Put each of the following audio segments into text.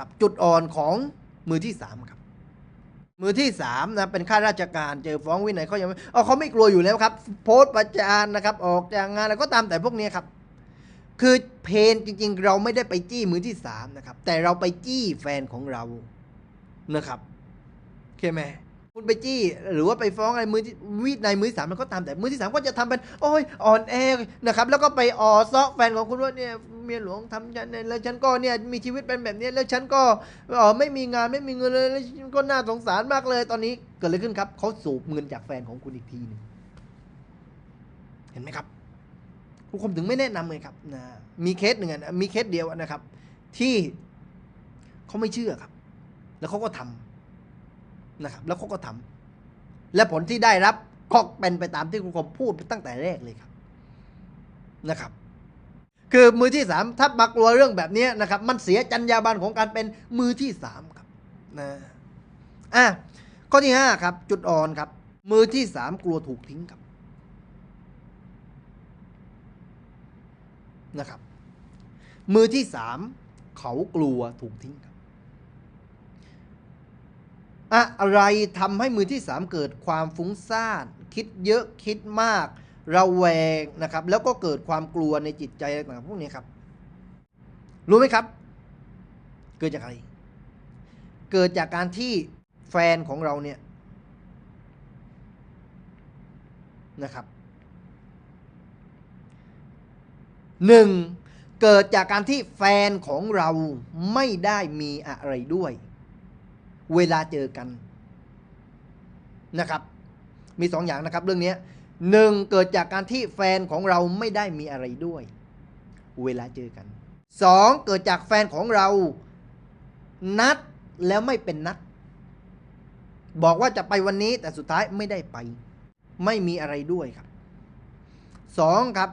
ครับ จุดอ่อนของมือที่สามครับ มือที่สามนะเป็นข้าราชการเจอฟ้องวินัยเขายังไม่เอาเขาไม่กลัวอยู่แล้วครับ โพสต์ประจานนะครับ ออกจากงานแล้วก็ตามแต่พวกนี้ครับ คือเพนจริง ๆ เราไม่ได้ไปจี้มือที่สามนะครับ แต่เราไปจี้แฟนของเรานะครับโอเคไหมคุณไปจี้หรือว่าไปฟ้องอะไรมือวินัยมือสามมันก็ตามแต่มือที่สามก็จะทำเป็นโอ้ยอ่อนแอนะครับ แล้วก็ไปอ่อซอกแฟนของคุณว่าเนี่ย มียหลวงทำฉันเนี่ยแล้วฉันก็เนี่ยมีชีวิตเป็นแบบนี้แล้วฉันก็เออไม่มีงานไม่มีเงินเลยแล้วฉันก็น่าสงสารมากเลย ตอนนี้เกิดอะไรขึ้นครับเขาสูบเงินจากแฟนของคุณอีกทีหนึงเห็นไหมครับผู้คุมถึงไม่แนะนำเลยครับนะมีเคสหนึ่งอะนะมีเคสเดียวนะครับ ที่เขาไม่เชื่อครับ แล้วเขาก็ทำนะครับ แล้วเขาก็ทำและผลที่ได้รับก็เป็นไปตามที่คุณคมพูดตั้งแต่แรกเลยครับนะครับ คือมือที่สามถ้ามากลัวเรื่องแบบนี้นะครับ มันเสียจรรยาบรรณของการเป็นมือที่สามครับนะอะข้อที่ห้าครับ จุดอ่อนครับ มือที่สามกลัวถูกทิ้งครับนะครับ มือที่สามเขากลัวถูกทิ้งครับอะอะไรทำให้มือที่สามเกิดความฟุ้งซ่านคิดเยอะคิดมาก ระแวงนะครับ แล้วก็เกิดความกลัวในจิตใจอะไรต่างๆพวกนี้ครับ รู้ไหมครับ เกิดจากอะไร เกิดจากการที่แฟนของเราเนี่ยนะครับหนึ่งเกิดจากการที่แฟนของเราไม่ได้มีอะไรด้วย เวลาเจอกันนะครับ มีสองอย่างนะครับเรื่องนี้ หนึ่งเกิดจากการที่แฟนของเราไม่ได้มีอะไรด้วย เวลาเจอกันสองเกิดจากแฟนของเรา นัดแล้วไม่เป็นนัด บอกว่าจะไปวันนี้แต่สุดท้ายไม่ได้ไป ไม่มีอะไรด้วยครับสองครับ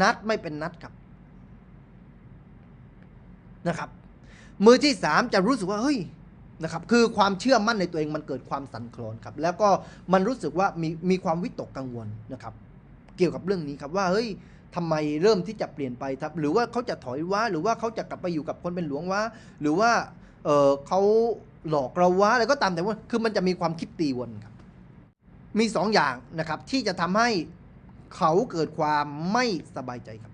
นัดไม่เป็นนัดครับนะครับ มือที่สามจะรู้สึกว่าเฮ้ย นะครับคือความเชื่อมั่นในตัวเองมันเกิดความสั่นคลอนครับแล้วก็มันรู้สึกว่ามีมีความวิตกกังวลนะครับเกี่ยวกับเรื่องนี้ครับว่าเฮ้ยทำไมเริ่มที่จะเปลี่ยนไปครับ หรือว่าเขาจะถอยว่าหรือว่าเขาจะกลับไปอยู่กับคนเป็นหลวงว่า หรือว่าเออเขาหลอกเราว่าอะไรก็ตามแต่ว่าคือมันจะมีความคิดตีวนครับ มีสองอย่างนะครับที่จะทำให้เขาเกิดความไม่สบายใจครับ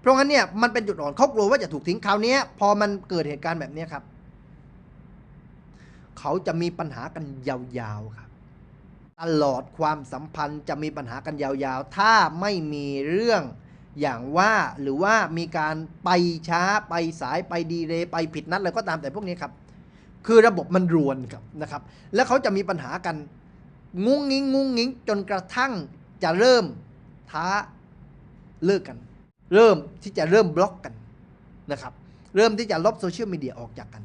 เพราะงั้นเนี่ยมันเป็นจุดอ่อนเขากลัวว่าจะถูกทิ้งคราวนี้พอมันเกิดเหตุการณ์แบบนี้ครับ เขาจะมีปัญหากันยาวๆครับ ตลอดความสัมพันธ์จะมีปัญหากันยาวๆ ถ้าไม่มีเรื่องอย่างว่าหรือว่ามีการไปช้าไปสายไปดีเลยไปผิดนัดอะไรก็ตามแต่พวกนี้ครับ คือระบบมันรวนครับนะครับ แล้วเขาจะมีปัญหากันงุ้งงิ้งงุ้งงิ้งจนกระทั่งจะเริ่มท้าเลิกกัน เริ่มที่จะเริ่มบล็อกกันนะครับ เริ่มที่จะลบโซเชียลมีเดียออกจากกัน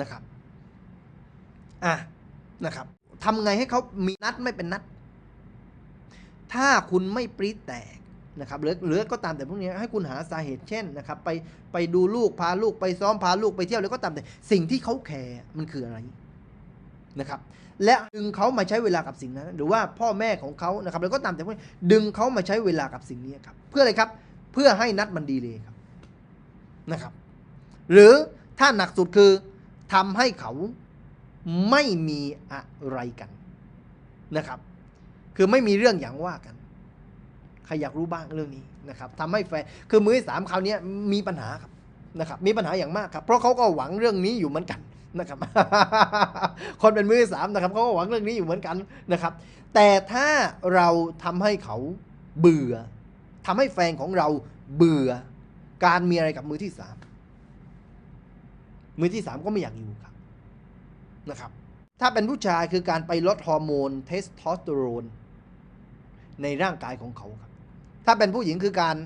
นะครับ อะนะครับทำไงให้เขามีนัดไม่เป็นนัด ถ้าคุณไม่ปรีดแตกนะครับหรือหรือก็ตามแต่พวกนี้ให้คุณหาสาเหตุเช่นนะครับ ไปไปดูลูกพาลูกไปซ้อมพาลูกไปเที่ยวแล้วก็ตามแต่สิ่งที่เขาแคร์มันคืออะไรนะครับ และดึงเขามาใช้เวลากับสิ่งนั้น หรือว่าพ่อแม่ของเขานะครับ แล้วก็ตามแต่พวกนี้ดึงเขามาใช้เวลากับสิ่งนี้ครับ เพื่ออะไรครับ เพื่อให้นัดมันดีเลยครับนะครับ หรือถ้าหนักสุดคือทำให้เขา ไม่มีอะไรกันนะครับ คือไม่มีเรื่องอย่างว่ากันใครอยากรู้บ้างเรื่องนี้นะครับทำให้แฟนคือมือที่สามคราวนี้มีปัญหาครับนะครับ มีปัญหาอย่างมากครับ เพราะเขาก็หวังเรื่องนี้อยู่เหมือนกันนะครับ คนเป็นมือที่สามนะครับเขาก็หวังเรื่องนี้อยู่เหมือนกันนะครับ แต่ถ้าเราทำให้เขาเบื่อทำให้แฟนของเราเบื่อ การมีอะไรกับมือที่สามมือที่สามก็ไม่อยากอยู่ครับ นะครับ ถ้าเป็นผู้ชายคือการไปลดฮอร์โมนเทสโทสเตอโรนในร่างกายของเขาครับ ถ้าเป็นผู้หญิงคือการ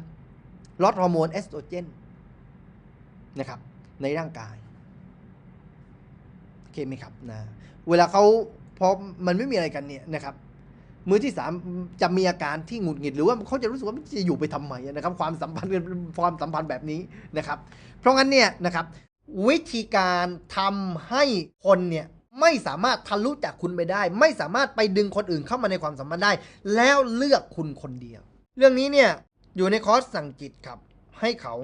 ลดฮอร์โมนเอสโตรเจนนะครับ ในร่างกายโอเคไหมครับนะเวลาเขาพอมันไม่มีอะไรกันเนี่ยนะครับ มือที่สามจะมีอาการที่หงุดหงิดหรือว่าเขาจะรู้สึกว่ามันจะอยู่ไปทำไมนะครับ ความสัมพันธ์ความสัมพันธ์แบบนี้นะครับ เพราะงั้นเนี่ยนะครับ วิธีการทำให้คนเนี่ยไม่สามารถทะลุจากคุณไปได้ ไม่สามารถไปดึงคนอื่นเข้ามาในความสัมพันธ์ได้ แล้วเลือกคุณคนเดียว เรื่องนี้เนี่ยอยู่ในคอร์สสั่งจิตครับ ให้เขา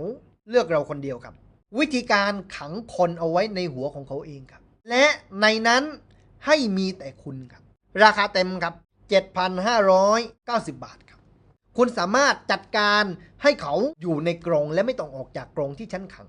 เลือกเราคนเดียวครับ วิธีการขังคนเอาไว้ในหัวของเขาเองครับ และในนั้นให้มีแต่คุณครับ ราคาเต็มครับ 7,590 บาทครับ คุณสามารถจัดการให้เขาอยู่ในกรงและไม่ต้องออกจากกรงที่ชั้นขัง